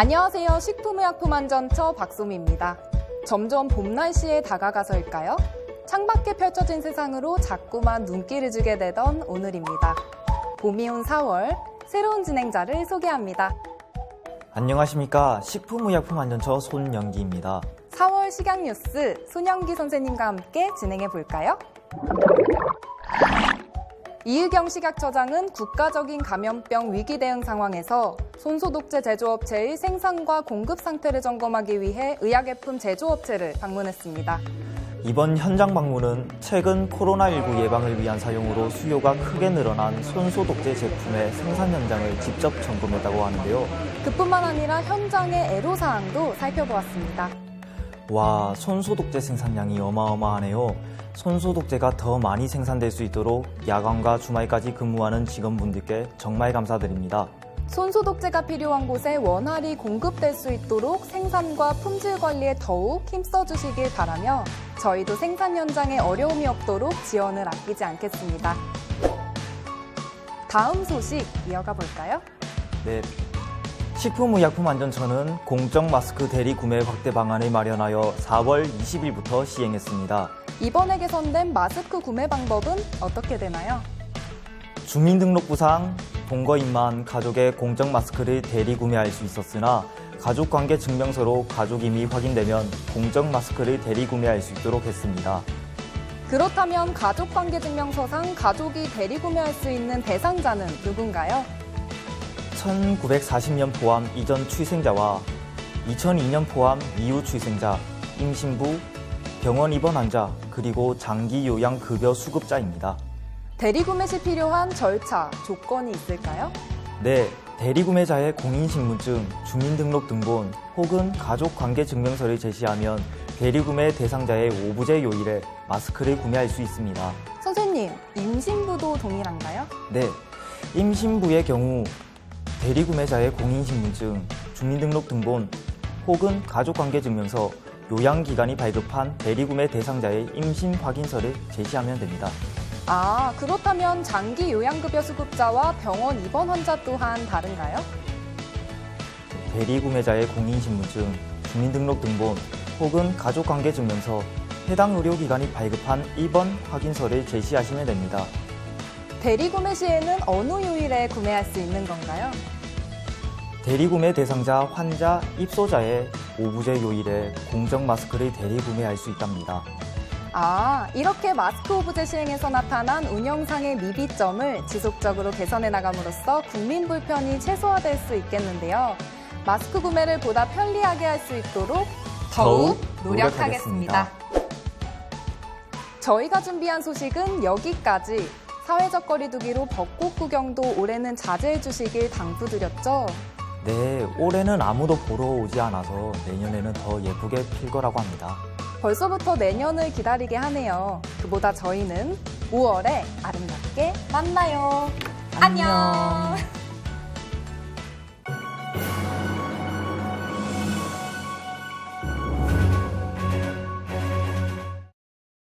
안녕하세요. 식품의약품안전처 박소미입니다. 점점 봄 날씨에 다가가서일까요? 창밖에 펼쳐진 세상으로 자꾸만 눈길을 주게 되던 오늘입니다. 봄이 온 4월, 새로운 진행자를 소개합니다. 안녕하십니까. 식품의약품안전처 손영기입니다. 4월 식약뉴스 손영기 선생님과 함께 진행해 볼까요? 이의경 식약처장은 국가적인 감염병 위기 대응 상황에서 손소독제 제조업체의 생산과 공급 상태를 점검하기 위해 의약예품 제조업체를 방문했습니다. 이번 현장 방문은 최근 코로나19 예방을 위한 사용으로 수요가 크게 늘어난 손소독제 제품의 생산 현장을 직접 점검했다고 하는데요. 그뿐만 아니라 현장의 애로사항도 살펴보았습니다. 와, 손소독제 생산량이 어마어마하네요. 손소독제가 더 많이 생산될 수 있도록 야간과 주말까지 근무하는 직원분들께 정말 감사드립니다. 손소독제가 필요한 곳에 원활히 공급될 수 있도록 생산과 품질 관리에 더욱 힘써 주시길 바라며 저희도 생산 현장에 어려움이 없도록 지원을 아끼지 않겠습니다. 다음 소식 이어가 볼까요? 네. 식품의약품안전처는 공적 마스크 대리 구매 확대 방안을 마련하여 4월 20일부터 시행했습니다. 이번에 개선된 마스크 구매 방법은 어떻게 되나요? 주민등록부상 동거인만 가족의 공적 마스크를 대리 구매할 수 있었으나 가족관계 증명서로 가족임이 확인되면 공적 마스크를 대리 구매할 수 있도록 했습니다. 그렇다면 가족관계 증명서상 가족이 대리 구매할 수 있는 대상자는 누군가요? 1940년 포함 이전 출생자와 2002년 포함 이후 출생자, 임신부, 병원 입원 환자, 그리고 장기 요양 급여 수급자입니다. 대리 구매 시 필요한 절차, 조건이 있을까요? 네, 대리구매자의 공인신분증, 주민등록등본 혹은 가족관계증명서를 제시하면 대리구매 대상자의 오부제 요일에 마스크를 구매할 수 있습니다. 선생님, 임신부도 동일한가요? 네, 임신부의 경우 대리구매자의 공인신분증, 주민등록등본 혹은 가족관계증명서, 요양기관이 발급한 대리구매 대상자의 임신 확인서를 제시하면 됩니다. 아, 그렇다면 장기 요양급여 수급자와 병원 입원 환자 또한 다른가요? 대리구매자의 공인신분증, 주민등록등본 혹은 가족관계증명서, 해당 의료기관이 발급한 입원 확인서를 제시하시면 됩니다. 대리 구매 시에는 어느 요일에 구매할 수 있는 건가요? 대리구매 대상자, 환자, 입소자의 오부제 요일에 공적 마스크를 대리구매할 수 있답니다. 아, 이렇게 마스크 오브제 시행에서 나타난 운영상의 미비점을 지속적으로 개선해 나감으로써 국민 불편이 최소화될 수 있겠는데요. 마스크 구매를 보다 편리하게 할 수 있도록 더욱. 노력하겠습니다. 저희가 준비한 소식은 여기까지. 사회적 거리두기로 벚꽃 구경도 올해는 자제해 주시길 당부드렸죠. 네, 올해는 아무도 보러 오지 않아서 내년에는 더 예쁘게 필 거라고 합니다. 벌써부터 내년을 기다리게 하네요. 그보다 저희는 5월에 아름답게 만나요. 안녕.